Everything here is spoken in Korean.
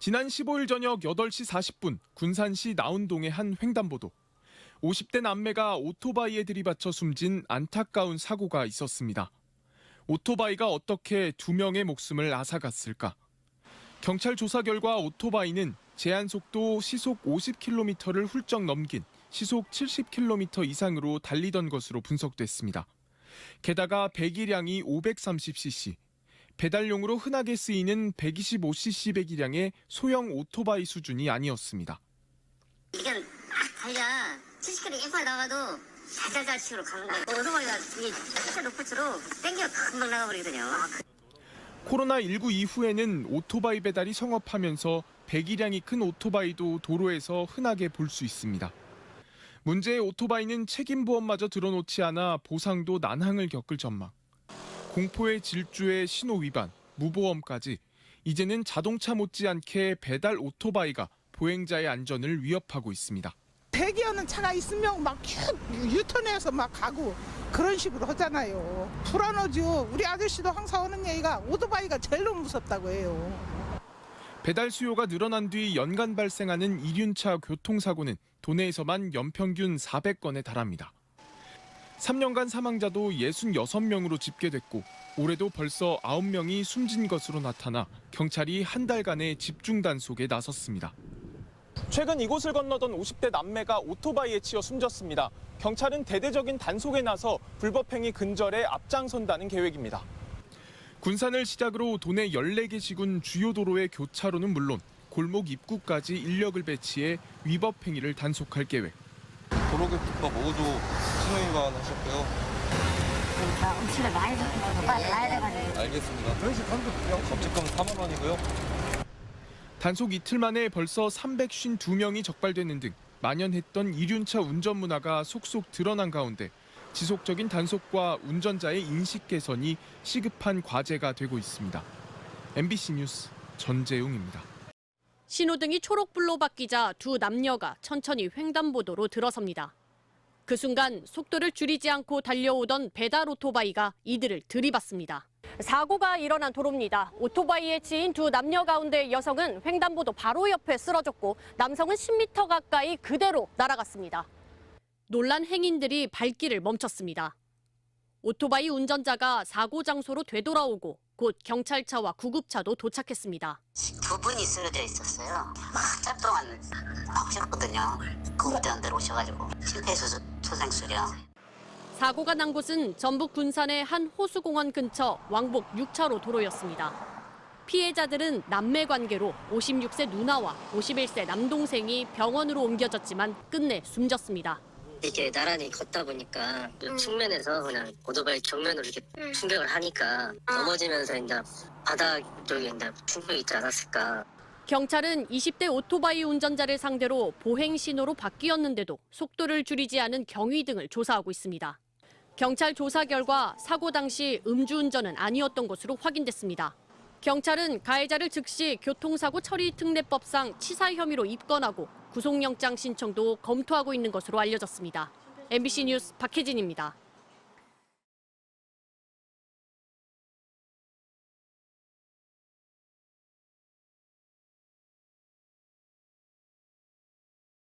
지난 15일 저녁 8시 40분 군산시 나운동의 한 횡단보도. 50대 남매가 오토바이에 들이받쳐 숨진 안타까운 사고가 있었습니다. 오토바이가 어떻게 두 명의 목숨을 앗아갔을까? 경찰 조사 결과 오토바이는 제한 속도 시속 50km를 훌쩍 넘긴 시속 70km 이상으로 달리던 것으로 분석됐습니다. 게다가 배기량이 530cc, 배달용으로 흔하게 쓰이는 125cc 배기량의 소형 오토바이 수준이 아니었습니다. 이게 막 달려 70km 앵콜 나가도 자자자 식으로 가는 거야 오토바이가 이게 진짜 높을수록 땡겨 금방 나가버리거든요 코로나19 이후에는 오토바이 배달이 성업하면서 배기량이 큰 오토바이도 도로에서 흔하게 볼 수 있습니다. 문제의 오토바이는 책임 보험마저 들어놓지 않아 보상도 난항을 겪을 전망. 공포의 질주에 신호 위반, 무보험까지 이제는 자동차 못지않게 배달 오토바이가 보행자의 안전을 위협하고 있습니다. 대기하는 차가 있으면 막 큐- 유턴해서 막 가고 그런 식으로 하잖아요. 불안하죠. 우리 아저씨도 항상 하는 얘기가 오토바이가 제일 무섭다고 해요. 배달 수요가 늘어난 뒤 연간 발생하는 이륜차 교통사고는 도내에서만 연평균 400건에 달합니다. 3년간 사망자도 66명으로 집계됐고 올해도 벌써 9명이 숨진 것으로 나타나 경찰이 한 달간의 집중 단속에 나섰습니다. 최근 이곳을 건너던 50대 남매가 오토바이에 치여 숨졌습니다. 경찰은 대대적인 단속에 나서 불법행위 근절에 앞장선다는 계획입니다. 군산을 시작으로 도내 14개 시군 주요 도로의 교차로는 물론 골목 입구까지 인력을 배치해 위법 행위를 단속할 계획. 도로교통법 5조 신호위반 하셨고요. 나 음식을 많이 줬고 빨리 가야 돼가지고 알겠습니다. 범칙금 4만 원이고요. 단속 이틀 만에 벌써 352명이 적발되는 등 만연했던 이륜차 운전 문화가 속속 드러난 가운데 지속적인 단속과 운전자의 인식 개선이 시급한 과제가 되고 있습니다. MBC 뉴스 전재웅입니다. 신호등이 초록불로 바뀌자 두 남녀가 천천히 횡단보도로 들어섭니다. 그 순간 속도를 줄이지 않고 달려오던 배달 오토바이가 이들을 들이받습니다. 사고가 일어난 도로입니다. 오토바이에 치인 두 남녀 가운데 여성은 횡단보도 바로 옆에 쓰러졌고 남성은 10m 가까이 그대로 날아갔습니다. 놀란 행인들이 발길을 멈췄습니다. 오토바이 운전자가 사고 장소로 되돌아오고 곧 경찰차와 구급차도 도착했습니다. 두 분이 쓰러져 있었어요 한참 동안 오셨거든요 구급대원들 오셔가지고 심폐소생술이요 사고가 난 곳은 전북 군산의 한 호수공원 근처 왕복 6차로 도로였습니다. 피해자들은 남매 관계로 56세 누나와 51세 남동생이 병원으로 옮겨졌지만 끝내 숨졌습니다. 이렇게 나란히 걷다 보니까 그 측면에서 그냥 오토바이 정면으로 이렇게 충격을 하니까 넘어지면서 이제 바닥 쪽에 이제 충격이 있지 않았을까. 경찰은 20대 오토바이 운전자를 상대로 보행 신호로 바뀌었는데도 속도를 줄이지 않은 경위 등을 조사하고 있습니다. 경찰 조사 결과 사고 당시 음주운전은 아니었던 것으로 확인됐습니다. 경찰은 가해자를 즉시 교통사고 처리 특례법상 치사 혐의로 입건하고 구속영장 신청도 검토하고 있는 것으로 알려졌습니다. MBC 뉴스 박혜진입니다.